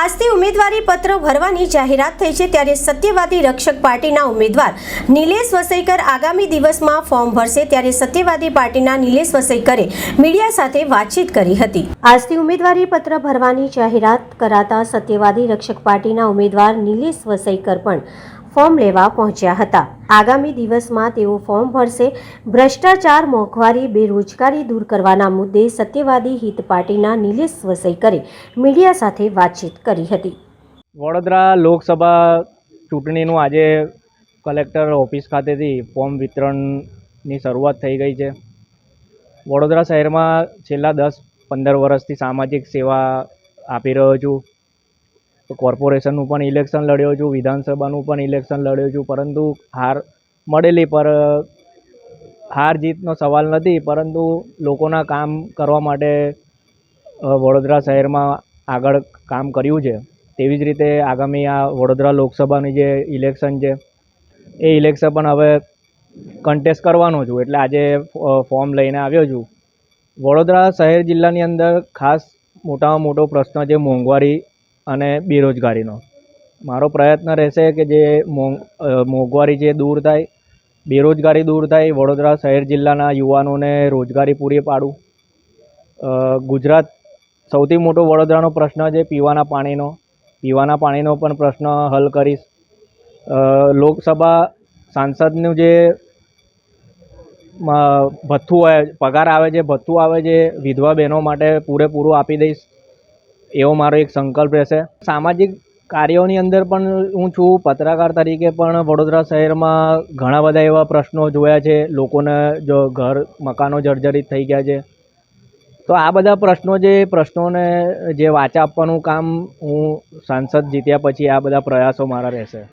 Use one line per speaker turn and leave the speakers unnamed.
આજથી ઉમેદવારી પત્ર ભરવાની જાહેરાત થઈ છે ત્યારે સત્યવાદી રક્ષક પાર્ટીના ઉમેદવાર નિલેશ વસઈકર આગામી દિવસમાં ફોર્મ ભરશે ત્યારે સત્યવાદી પાર્ટીના નિલેશ વસઈકરે મીડિયા સાથે વાતચીત કરી હતી. આજથી ઉમેદવારી પત્ર ભરવાની જાહેરાત કરાતા સત્યવાદી રક્ષક પાર્ટીના ઉમેદવાર નિલેશ વસઈકર પણ ફોર્મ લેવા પહોંચ્યા હતા. આગામી દિવસમાં તેઓ ફોર્મ ભરશે. ભ્રષ્ટાચાર, મોંઘવારી, બેરોજગારી દૂર કરવાના મુદ્દે સત્યવાદી હિત પાર્ટીના નિલેશ વસઈકરે મીડિયા સાથે વાતચીત કરી હતી.
વડોદરા લોકસભા ચૂંટણીનું આજે કલેક્ટર ઓફિસ ખાતેથી ફોર્મ વિતરણની શરૂઆત થઈ ગઈ છે. વડોદરા શહેરમાં છેલ્લા દસ પંદર વર્ષથી સામાજિક સેવા આપી રહ્યો છું. કોર્પોરેશનનું પણ ઇલેક્શન લડ્યો છું, વિધાનસભાનું પણ ઇલેક્શન લડ્યો છું, પરંતુ હાર મળેલી પર, હાર જીતનો સવાલ નથી, પરંતુ લોકોના કામ કરવા માટે વડોદરા શહેરમાં આગળ કામ કર્યું છે. તેવી જ રીતે આગામી આ વડોદરા લોકસભાની જે ઇલેક્શન છે, એ ઇલેક્શન પણ હવે કન્ટેસ્ટ કરવાનો છું, એટલે આજે ફોર્મ લઈને આવ્યો છું. વડોદરા શહેર જિલ્લાની અંદર ખાસ મોટામાં મોટો પ્રશ્ન છે મોંઘવારી અને બેરોજગારીનો. મારો પ્રયત્ન રહેશે કે જે મોંઘ મોંઘવારી જે દૂર થાય, બેરોજગારી દૂર થાય, વડોદરા શહેર જિલ્લાના યુવાનોને રોજગારી પૂરી પાડું. ગુજરાત સૌથી મોટો વડોદરાનો પ્રશ્ન છે પીવાના પાણીનો. પીવાના પાણીનો પણ પ્રશ્ન હલ કરીશ. લોકસભા સાંસદનું જે ભથ્થું પગાર આવે છે, ભથ્થું આવે છે, વિધવા બહેનો માટે પૂરેપૂરું આપી દઈશ. એવો મારો એક સંકલ્પ રહેશે. સામાજિક કાર્યોની અંદર પણ હું છું. પત્રકાર તરીકે પણ વડોદરા શહેરમાં ઘણા બધા એવા પ્રશ્નો જોયા છે. લોકોને જો ઘર મકાનો જર્જરિત થઈ ગયા છે. તો આ બધા પ્રશ્નો જે પ્રશ્નોને જે વાચા આપવાનું કામ હું સાંસદ જીત્યા પછી આ બધા પ્રયાસો મારા રહેશે.